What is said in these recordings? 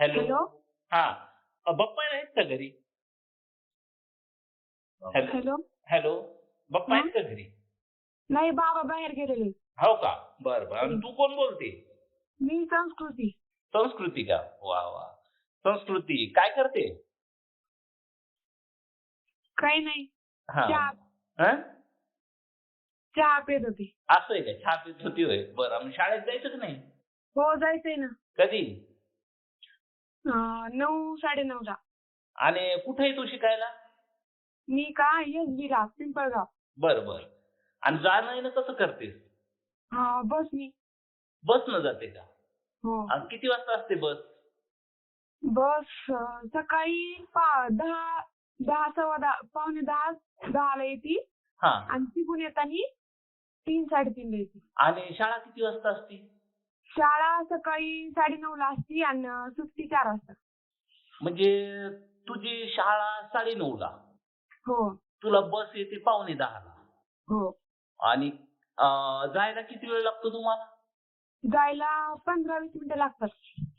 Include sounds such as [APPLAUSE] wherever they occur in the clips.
Hello? हा. बाप्पा आहेत का घरी? हॅलो? हॅलो? बाप्पा आहेत? का घरी? नाही बाबा बाहेर गेलेले. हो का? बर बर. आणि. तू कोण बोलते? मी संस्कृती. संस्कृती का? वा वा. संस्कृती. काय करते? काही नाही. हा. चहा. हं? चहा पित होती. असं आहे का? चहा पित होती होय. बरं मग शाळेत जायचं की नाही. हो जायचंय ना. कधी? नऊ साडे ला. आणि कुठे आहे तू शिकायला? मी का एस ला पिंपळगाव. बर बर. आणि जाणं येणं कसं करतेस? हा बस मी. बस न जाते का? हो. आणि किती वाजता असते बस? बस अं, सकाळी पा दहा दहा सव्वा दहा पावणे दहा दहाला येते. हा. आणि तिकून येताना तीन साडेतीनला येते. आणि शाळा किती वाजता असते? शाळा सकाळी साडे ला असते आणि सुट्टी चार वाजता. म्हणजे तुझी शाळा साडे ला. हो. तुला बस येते पावणे दहाला हो. आणि अं, जायला किती वेळ लागतो तुम्हाला? जायला पंधरा वीस मिनिटं लागतात.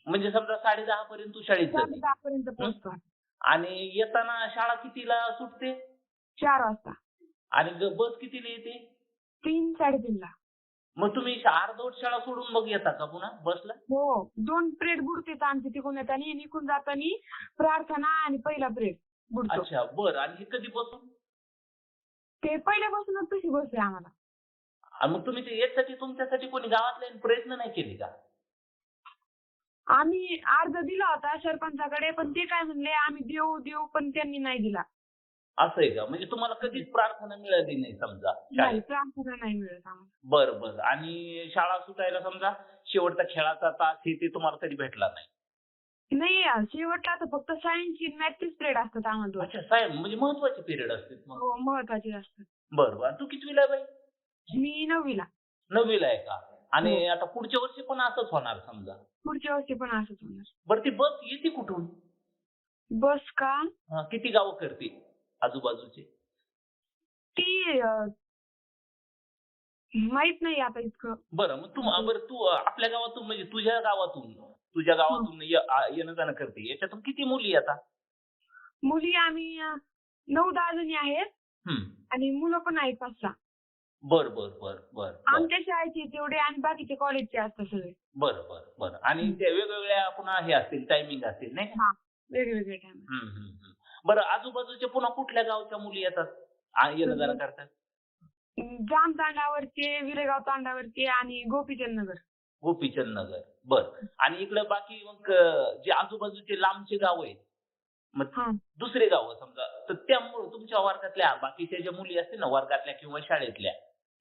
म्हणजे समजा साडे दहा पर्यंत तू शाळेत साडे जाते. दहा पर्यंत पोहोचतो. आणि येताना शाळा कितीला सुटते? चार वाजता. आणि ग- बस कितीला येते? तीन साडेतीनला मग तुम्ही अर्धवट शाळा सोडून मग येता का पुन्हा बसला? हो. दोन पिरियड बुडते आमचे तिकून येताना. आणि इकून जाताना प्रार्थना आणि पहिला पिरियड बुडतो. अच्छा बर. आणि हे कधीपासून? ते पहिल्यापासूनच तशी बस आहे आम्हाला. आणि मग तुम्ही ते यासाठी तुमच्यासाठी कोणी गावातले प्रयत्न नाही केले का? आम्ही अर्ज दिला होता सरपंचाकडे पण ते काय म्हणले आम्ही देऊ देऊ पण त्यांनी नाही दिला. असं आहे का? म्हणजे तुम्हाला कधीच प्रार्थना मिळाली नाही समजा नाही शाळेत. प्रार्थना नाही मिळत आम्हाला. बर बर. आणि शाळा सुटायला समजा शेवटचा खेळाचा तास हे ते तुम्हाला कधी भेटला नाही? नाही शेवटला तर फक्त सायन्सची मॅथ्स पिरियड असतात आम्हाला दोन. अच्छा साहेब म्हणजे महत्त्वाचे पिरियड असते मग. हो महत्त्वाचे असतात. बर बर. तू कितवीला आहे बाई? मी नववीला. नववीला आहे का? आणि हो. आता पुढच्या वर्षी पण असंच होणार समजा. पुढच्या वर्षी पण असंच होणार. बरं ती बस येते कुठून? बस का? हा, किती गावं करते? आजूबाजूचे? ती माहीत नाही आता इतकं. बरं मग तू बरं तू आपल्या गावातून म्हणजे तुझ्या गावातून तुझ्या गावातून येणं जाणं करते. याच्यातून किती मुली आता? मुली आम्ही नऊ दहा जणी आहेत. आणि मुलं पण आहेत पाच सहा बर बर बर बर. आमच्या शाळेचे तेवढे आणि बाकीचे कॉलेजचे असतात सगळे. बर बर बर. आणि ते वेगवेगळ्या पुन्हा हे असतील टायमिंग असतील नाही? वेगवेगळे हम्म. बरं आजूबाजूच्या पुन्हा कुठल्या गावच्या मुली येतात? येणं जाणं करतात. जाम तांडावरचे विरेगाव तांडावरचे आणि गोपीचंद नगर गोपीचंद नगर बर. आणि इकडे बाकी मग जे आजूबाजूचे लांबचे गाव आहेत मग दुसरे गाव समजा तर त्यामुळे तुमच्या वर्गातल्या बाकीच्या ज्या मुली असतील ना वर्गातल्या किंवा शाळेतल्या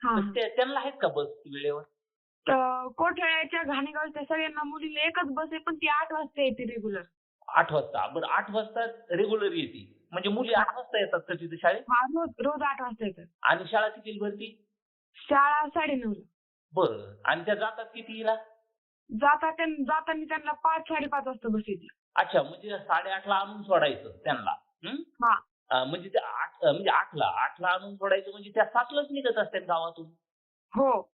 हा. त्यांना आहेत का बस वेळेवर? कोठळ्याच्या घाणेगावच्या सगळ्यांना मुलीला एकच बस आहे पण ती आठ वाजता येते रेग्युलर आठ वाजता. बरं आठ वाजता रेग्युलर येते. म्हणजे मुली आठ वाजता येतात का तिथे शाळेत? हा रोज रोज आठ वाजता येतात. आणि शाळा किती भरती? शाळा साडेनऊला. बरं आणि त्या जातात कितीला जाता त्यां- जाताना त्यांना पाच साडेपाच वाजता बस येते. अच्छा म्हणजे साडेआठला आणून सोडायचं त्यांना. हं? हा. अं, म्हणजे त्या आठ अं, म्हणजे आठला आठला आणून सोडायचं म्हणजे त्या सातलाच निघत असतात गावातून. हो.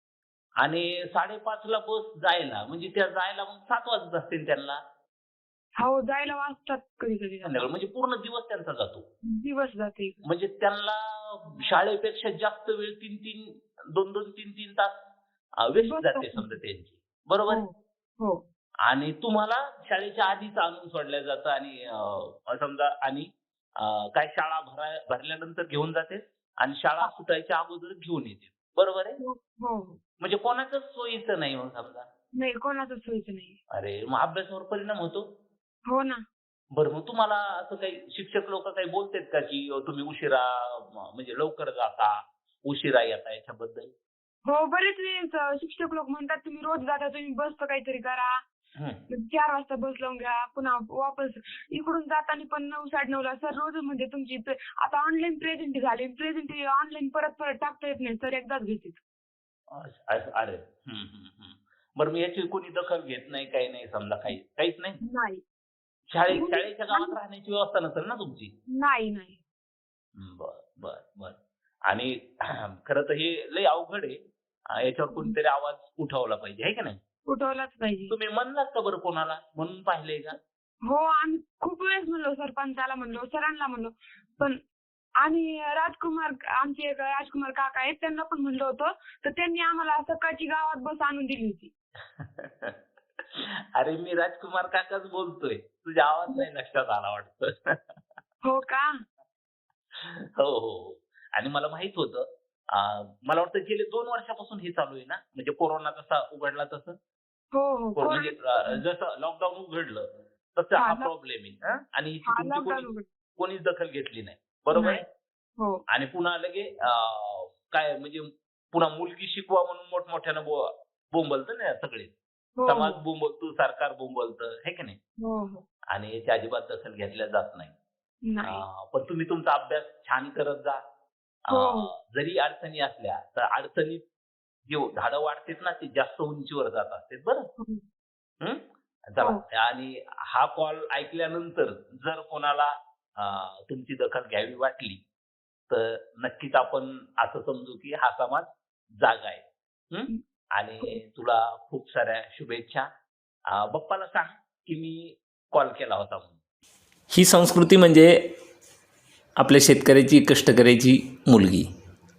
आणि साडेपाचला बस जायला म्हणजे त्या जायला मग सात वाजत असतील त्यांना. हो जायला वाजतात कधी कधी संध्याकाळी म्हणजे पूर्ण दिवस त्यांचा जातो. दिवस जाते. म्हणजे त्यांना शाळेपेक्षा जास्त वेळ तीन तीन दोन दोन तीन तीन तास वेस्ट जाते. समजा त्यांची. बरोबर? हो हो. आणि तुम्हाला शाळेच्या आधीच आणून सोडल्या जातं आणि समजा आणि काय शाळा भरा भरल्यानंतर घेऊन जाते आणि शाळा सुटायच्या अगोदर घेऊन येते. बरोबर आहे? हो हो. म्हणजे कोणाच्याच सोयीचं नाही मग समजा. नाही कोणाचं सोयीचं नाही. अरे मग अभ्यासावर परिणाम होतो? हो ना. बरं मग तुम्हाला असं काही शिक्षक लोक काही बोलतात का की तुम्ही उशिरा म- म्हणजे लवकर जाता उशिरा येता याच्याबद्दल? हो बरेच वेळेस शिक्षक लोक म्हणतात तुम्ही रोज जाता तुम्ही बसचं काहीतरी करा. चार वाजता बस लावून घ्या पुन्हा वापस इकडून जाताना पण नऊ साडे नऊला सर रोज म्हणजे तुमची आता ऑनलाईन प्रेझेंट झाली प्रेझेंट ऑनलाईन परत परत टाकता येत नाही सर एकदाच असं- अरे. बरं मग याची कोणी दखल घेत नाही काही नाही समजा काही काहीच नाही? नाही. शाळे शाळेच्या गावात राहण्याची व्यवस्था नसेल ना तुमची? नाही नाही. बर बर बर. आणि [CLEARS THROAT] खरं तर हे लय अवघड आहे. याच्यावर कोणतरी आवाज उठवला पाहिजे आहे का नाही? उठवलाच पाहिजे. तुम्ही म्हणलात का बरं कोणाला? म्हणून पाहिलंय का? हो आम्ही खूप वेळेस म्हणलो सरपंचाला म्हणलो सरांना म्हणलो. पण आणि राजकुमार आमचे एक राजकुमार काका आहेत त्यांना पण म्हणलं होतं. तर त्यांनी आम्हाला सकाळची गावात बस आणून दिली होती. [LAUGHS] अरे मी राजकुमार काकाच बोलतोय. तुझ्या आवाज नाही लक्षात आला वाटतं. हो का? हो हो हो. आणि मला माहीत होतं मला वाटतं गेले दोन वर्षापासून हे चालू आहे ना? म्हणजे कोरोना जसा उघडला तसं? हो हो. म्हणजे जसं लॉकडाऊन उघडलं तसं हा, प्रॉब्लेम आहे? आणि कोणीच दखल घेतली नाही. बरोबर आहे? हो. आणि पुन्हा लगे काय म्हणजे पुन्हा मुलगी शिकवा म्हणून मोठमोठ्यानं बोंबलतं ना सगळे? समाज बोंबलतो सरकार बोंबलतं हे की नाही हो हो आणि याची अजिबात दखल घेतल्या जात नाही पण तुम्ही तुमचा अभ्यास छान करत जा हो. जरी अडचणी असल्या तर अडचणीत जे झाडं वाढतात ना ते जास्त उंचीवर जात असतात बरं हो. हं? चला हो. आणि हा कॉल ऐकल्यानंतर जर कोणाला तुमची दखल घ्यावी वाटली तर नक्कीच आपण असं समजू की हा समाज जागा आहे हं? हं. आणि तुला खूप साऱ्या शुभेच्छा. बप्पाला बाप्पाला सांग की मी कॉल केला होता म्हणून. ही संस्कृती म्हणजे आपल्या शेतकऱ्याची कष्टकऱ्याची मुलगी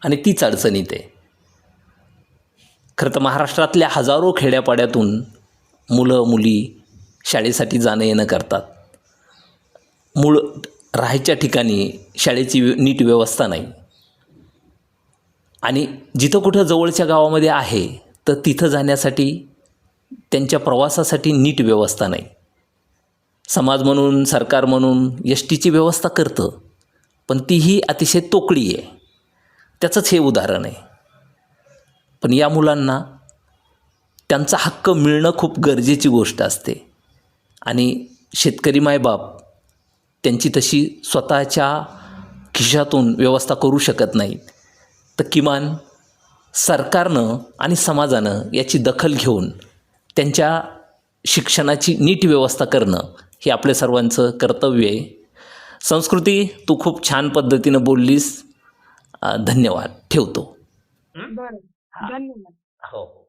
आणि तीच अडचणीत आहे. खरं तर महाराष्ट्रातल्या हजारो खेड्यापाड्यातून मुलं मुली शाळेसाठी जाणं येणं करतात. मूळ राहायच्या ठिकाणी शाळेची नीट व्यवस्था नाही. आणि जिथं कुठं जवळच्या गावामध्ये आहे तर तिथं जाण्यासाठी त्यांच्या प्रवासासाठी नीट व्यवस्था नाही. समाज म्हणून सरकार म्हणून एस टीची व्यवस्था करतं पण तीही अतिशय तोकडी आहे. त्याचंच हे उदाहरण आहे. पण या मुलांना त्यांचा हक्क मिळणं खूप गरजेची गोष्ट असते. आणि शेतकरी मायबाप त्यांची तशी स्वतःच्या खिशातून व्यवस्था करू शकत नाहीत. तर किमान सरकारनं आणि समाजानं याची दखल घेऊन त्यांच्या शिक्षणाची नीट व्यवस्था करणं हे आपल्या सर्वांचं कर्तव्य आहे. संस्कृती तू खूप छान पद्धतीनं बोललीस. धन्यवाद. ठेवतो. बरं. धन्यवाद. हो हो.